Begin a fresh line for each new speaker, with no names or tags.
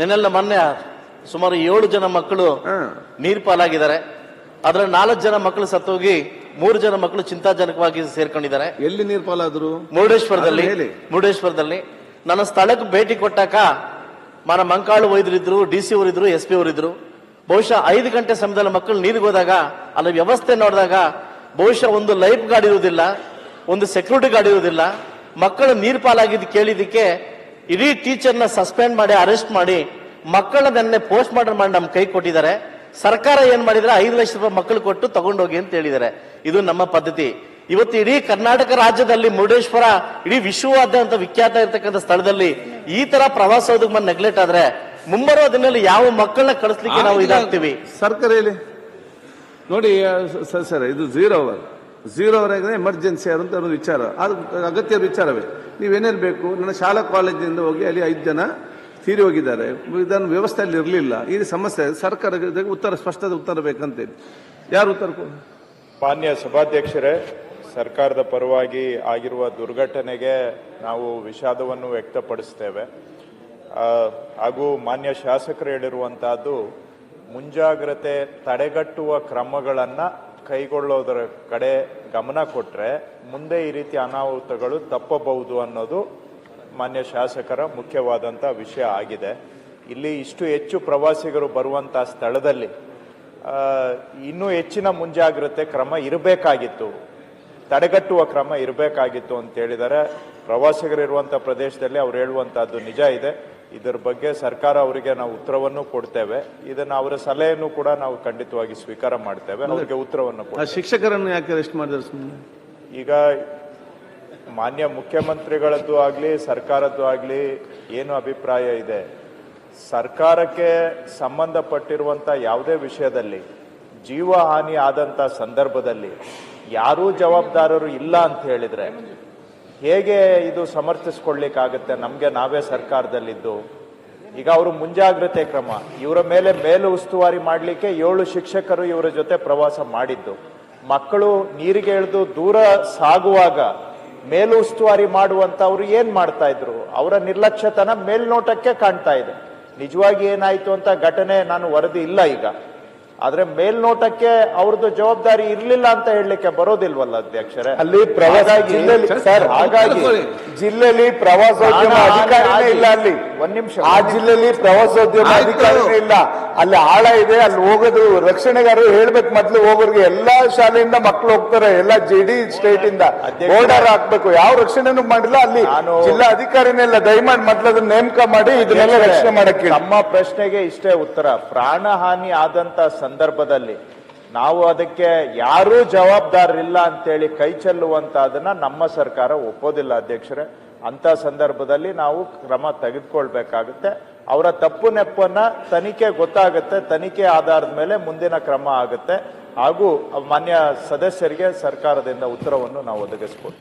ನೆನ್ನೆಲ್ಲ ಮೊನ್ನೆ ಸುಮಾರು ಏಳು ಜನ ಮಕ್ಕಳು. ನೀರ್ ಪಾಲಾಗಿದ್ದಾರೆ. ಅದ್ರ ನಾಲ್ಕು ಜನ ಮಕ್ಕಳು ಸತ್ತೋಗಿ ಮೂರು ಜನ ಮಕ್ಕಳು ಚಿಂತಾಜನಕವಾಗಿ ಸೇರ್ಕೊಂಡಿದ್ದಾರೆ.
ಎಲ್ಲಿ ನೀರ್ ಪಾಲಾದ್ರು?
ಮುರುಡೇಶ್ವರದಲ್ಲಿ. ಮುರುಡೇಶ್ವರದಲ್ಲಿ. ನನ್ನ ಸ್ಥಳಕ್ಕೆ ಭೇಟಿ ಕೊಟ್ಟಾಕ ಮನ ಮಂಕಾಳು ವೈದ್ಯರಿದ್ರು ಡಿ ಸಿ ಅವರಿದ್ರು ಎಸ್ ಪಿ ಅವರಿದ್ರು. ಬಹುಶಃ ಐದು ಗಂಟೆ ಸಮಯದಲ್ಲಿ ಮಕ್ಕಳು ನೀರಿಗೆ ಹೋದಾಗ ಅಲ್ಲಿ ವ್ಯವಸ್ಥೆ ನೋಡಿದಾಗ ಬಹುಶಃ ಒಂದು ಲೈಫ್ ಗಾರ್ಡ್ ಇರುವುದಿಲ್ಲ ಒಂದು ಸೆಕ್ಯೂರಿಟಿ ಗಾರ್ಡ್ ಇರುವುದಿಲ್ಲ. ಮಕ್ಕಳು ನೀರ್ ಪಾಲಾಗಿದ್ದು ಕೇಳಿದ್ದಕ್ಕೆ ಇಡೀ ಟೀಚರ್ನ ಸಸ್ಪೆಂಡ್ ಮಾಡಿ ಅರೆಸ್ಟ್ ಮಾಡಿ ಮಕ್ಕಳನ್ನೇ ಪೋಸ್ಟ್ ಮಾರ್ಟಮ್ ಮಾಡಿ ನಮ್ಮ ಕೈ ಕೊಟ್ಟಿದ್ದಾರೆ. ಸರ್ಕಾರ ಏನ್ ಮಾಡಿದ್ರೆ ಐದು ಲಕ್ಷ ರೂಪಾಯಿ ಮಕ್ಕಳು ಕೊಟ್ಟು ತಗೊಂಡೋಗಿ ಅಂತ ಹೇಳಿದ್ದಾರೆ. ಇದು ನಮ್ಮ ಪದ್ಧತಿ. ಇವತ್ತು ಇಡೀ ಕರ್ನಾಟಕ ರಾಜ್ಯದಲ್ಲಿ ಮುರುಡೇಶ್ವರ ಇಡೀ ವಿಶ್ವವಾದ್ಯಂತ ವಿಖ್ಯಾತ ಇರತಕ್ಕಂಥ ಸ್ಥಳದಲ್ಲಿ ಈ ತರ ಪ್ರವಾಸೋದ್ಯಮ ನೆಗ್ಲೆಕ್ಟ್ ಆದ್ರೆ ಮುಂಬರುವ ದಿನದಲ್ಲಿ ಯಾವ ಮಕ್ಕಳನ್ನ ಕಳಿಸ್ಲಿಕ್ಕೆ ನಾವು ಇದಾಗ್ತೀವಿ?
ಸರ್ಕಾರ ಹೇಳಿ. ನೋಡಿ ಸರ್ ಇದು ಝೀರೋ ಅವರ್. ಝೀರೋ ಅವರ್ ಆಗಿದೆ ಎಮರ್ಜೆನ್ಸಿ ಅಂತ ಒಂದು ವಿಚಾರ. ಅದು ಅಗತ್ಯ ವಿಚಾರವೇ. ನೀವೇನೇನು ಬೇಕು? ನನ್ನ ಶಾಲಾ ಕಾಲೇಜಿನಿಂದ ಹೋಗಿ ಅಲ್ಲಿ ಐದು ಜನ ತೀರಿ ಹೋಗಿದ್ದಾರೆ. ಇದನ್ನು ವ್ಯವಸ್ಥೆ ಅಲ್ಲಿ ಇರಲಿಲ್ಲ. ಈ ಸಮಸ್ಯೆ ಸರ್ಕಾರ ಉತ್ತರ, ಸ್ಪಷ್ಟದ ಉತ್ತರ ಬೇಕಂತೇಳಿ ಯಾರು ಉತ್ತರ
ಮಾನ್ಯ ಸಭಾಧ್ಯಕ್ಷರೇ, ಸರ್ಕಾರದ ಪರವಾಗಿ ಆಗಿರುವ ದುರ್ಘಟನೆಗೆ ನಾವು ವಿಷಾದವನ್ನು ವ್ಯಕ್ತಪಡಿಸ್ತೇವೆ. ಹಾಗೂ ಮಾನ್ಯ ಶಾಸಕರು ಹೇಳಿರುವಂತಹದ್ದು, ಮುಂಜಾಗ್ರತೆ ತಡೆಗಟ್ಟುವ ಕ್ರಮಗಳನ್ನು ಕೈಗೊಳ್ಳೋದರ ಕಡೆ ಗಮನ ಕೊಟ್ಟರೆ ಮುಂದೆ ಈ ರೀತಿ ಅನಾಹುತಗಳು ತಪ್ಪಬಹುದು ಅನ್ನೋದು ಮಾನ್ಯ ಶಾಸಕರ ಮುಖ್ಯವಾದಂಥ ವಿಷಯ ಆಗಿದೆ. ಇಲ್ಲಿ ಇಷ್ಟು ಹೆಚ್ಚು ಪ್ರವಾಸಿಗರು ಬರುವಂಥ ಸ್ಥಳದಲ್ಲಿ ಇನ್ನೂ ಹೆಚ್ಚಿನ ಮುಂಜಾಗ್ರತೆ ಕ್ರಮ ಇರಬೇಕಾಗಿತ್ತು. ತಡೆಗಟ್ಟುವ ಕ್ರಮ ಇರಬೇಕಾಗಿತ್ತು ಅಂತ ಹೇಳಿದರೆ ಪ್ರವಾಸಿಗರಿರುವಂಥ ಪ್ರದೇಶದಲ್ಲಿ ಅವ್ರು ಹೇಳುವಂಥದ್ದು ನಿಜ ಇದೆ. ಇದರ ಬಗ್ಗೆ ಸರ್ಕಾರ ಅವರಿಗೆ ನಾವು ಉತ್ತರವನ್ನು ಕೊಡ್ತೇವೆ. ಇದನ್ನು ಅವರ ಸಲಹೆಯನ್ನು ಕೂಡ ನಾವು ಖಂಡಿತವಾಗಿ ಸ್ವೀಕಾರ ಮಾಡ್ತೇವೆ. ಅವರಿಗೆ ಉತ್ತರವನ್ನು
ಶಿಕ್ಷಕರನ್ನು ಯಾಕೆ ಅರೆಸ್ಟ್ ಮಾಡಿದ್ರೆ
ಈಗ ಮಾನ್ಯ ಮುಖ್ಯಮಂತ್ರಿಗಳದ್ದು ಆಗಲಿ ಸರ್ಕಾರದ್ದು ಆಗಲಿ ಏನು ಅಭಿಪ್ರಾಯ ಇದೆ? ಸರ್ಕಾರಕ್ಕೆ ಸಂಬಂಧಪಟ್ಟಿರುವಂಥ ಯಾವುದೇ ವಿಷಯದಲ್ಲಿ ಜೀವ ಹಾನಿ ಆದಂಥ ಸಂದರ್ಭದಲ್ಲಿ ಯಾರೂ ಜವಾಬ್ದಾರರು ಇಲ್ಲ ಅಂತ ಹೇಳಿದ್ರೆ ಹೇಗೆ ಇದು ಸಮರ್ಥಿಸ್ಕೊಳ್ಳಿಕ್ಕಾಗುತ್ತೆ? ನಮಗೆ ನಾವೇ ಸರ್ಕಾರದಲ್ಲಿದ್ದು. ಈಗ ಅವರು ಮುಂಜಾಗ್ರತೆ ಕ್ರಮ. ಇವರ ಮೇಲೆ ಮೇಲು ಉಸ್ತುವಾರಿ ಮಾಡಲಿಕ್ಕೆ ಏಳು ಶಿಕ್ಷಕರು ಇವರ ಜೊತೆ ಪ್ರವಾಸ ಮಾಡಿದ್ದು. ಮಕ್ಕಳು ನೀರಿಗೆ ಇಳಿದು ದೂರ ಸಾಗುವಾಗ ಮೇಲು ಉಸ್ತುವಾರಿ ಮಾಡುವಂತವ್ರು ಏನ್ ಮಾಡ್ತಾ ಇದ್ರು? ಅವರ ನಿರ್ಲಕ್ಷ್ಯತನ ಮೇಲ್ನೋಟಕ್ಕೆ ಕಾಣ್ತಾ ಇದೆ. ನಿಜವಾಗಿ ಏನಾಯ್ತು ಅಂತ ಘಟನೆ ನಾನು ವರದಿ ಇಲ್ಲ ಈಗ. ಆದ್ರೆ ಮೇಲ್ನೋಟಕ್ಕೆ ಅವ್ರದ್ದು ಜವಾಬ್ದಾರಿ ಇರ್ಲಿಲ್ಲ ಅಂತ ಹೇಳಲಿಕ್ಕೆ ಬರೋದಿಲ್ವಲ್ಲ ಅಧ್ಯಕ್ಷರೇ?
ಅಲ್ಲಿ ಪ್ರವಾಸ
ಹಾಗಾಗಿ-
ಜಿಲ್ಲೆಯಲ್ಲಿ ಸರ್ ಹಾಗಾಗಿ ಜಿಲ್ಲೆಯಲ್ಲಿ ಪ್ರವಾಸೋದ್ಯಮ
ಪ್ರಾಣ ಹಾನಿ
ಅಧಿಕಾರಿನೇ ಇಲ್ಲ ಅಲ್ಲಿ.
ಒಂದ್ ನಿಮಿಷ,
ಆ ಜಿಲ್ಲೆಯಲ್ಲಿ ಪ್ರವಾಸೋದ್ಯಮ. ಅಧಿಕಾರಿನೇ ಇಲ್ಲ. ಅಲ್ಲಿ ಆಳ ಇದೆ ಅಲ್ಲಿ ಹೋಗೋದು ರಕ್ಷಣೆಗಾರರು ಹೇಳ್ಬೇಕು ಮೊದ್ಲು ಹೋಗೋರಿಗೆ. ಎಲ್ಲಾ ಶಾಲೆಯಿಂದ ಮಕ್ಕಳು ಹೋಗ್ತಾರೆ ಎಲ್ಲಾ ಜೆ ಡಿ ಸ್ಟೇಟ್ ಇಂದ ಬೋರ್ಡರ್ ಹಾಕ್ಬೇಕು. ಯಾವ ರಕ್ಷಣೆನೂ ಮಾಡಿಲ್ಲ. ಅಲ್ಲಿ ಜಿಲ್ಲಾ ಅಧಿಕಾರಿನೇ ಇಲ್ಲ. ದಯಮಾಡಿ ಮೊದ್ಲು ಅದನ್ನ ನೇಮಕ ಮಾಡಿ ಇದನ್ನೆಲ್ಲ ರಕ್ಷಣೆ ಮಾಡಕ್ಕೆ
ನಮ್ಮ ಪ್ರಶ್ನೆಗೆ ಇಷ್ಟೇ ಉತ್ತರ. ಪ್ರಾಣಹಾನಿ ಆದಂತ ಸಂದರ್ಭದಲ್ಲಿ ನಾವು ಅದಕ್ಕೆ ಯಾರೂ ಜವಾಬ್ದಾರರಿಲ್ಲ ಅಂತೇಳಿ ಕೈ ಚೆಲ್ಲುವಂತ ಅದನ್ನ ನಮ್ಮ ಸರ್ಕಾರ ಒಪ್ಪೋದಿಲ್ಲ ಅಧ್ಯಕ್ಷರೇ. ಅಂತ ಸಂದರ್ಭದಲ್ಲಿ ನಾವು ಕ್ರಮ ತೆಗೆದುಕೊಳ್ಬೇಕಾಗುತ್ತೆ. ಅವರ ತಪ್ಪು ನೆಪ್ಪನ್ನ ತನಿಖೆ ಗೊತ್ತಾಗುತ್ತೆ. ತನಿಖೆ ಆಧಾರದ ಮೇಲೆ ಮುಂದಿನ ಕ್ರಮ ಆಗುತ್ತೆ. ಹಾಗೂ ಮಾನ್ಯ ಸದಸ್ಯರಿಗೆ ಸರ್ಕಾರದಿಂದ ಉತ್ತರವನ್ನು ನಾವು ಒದಗಿಸ್ಕೊಡ್ತೀವಿ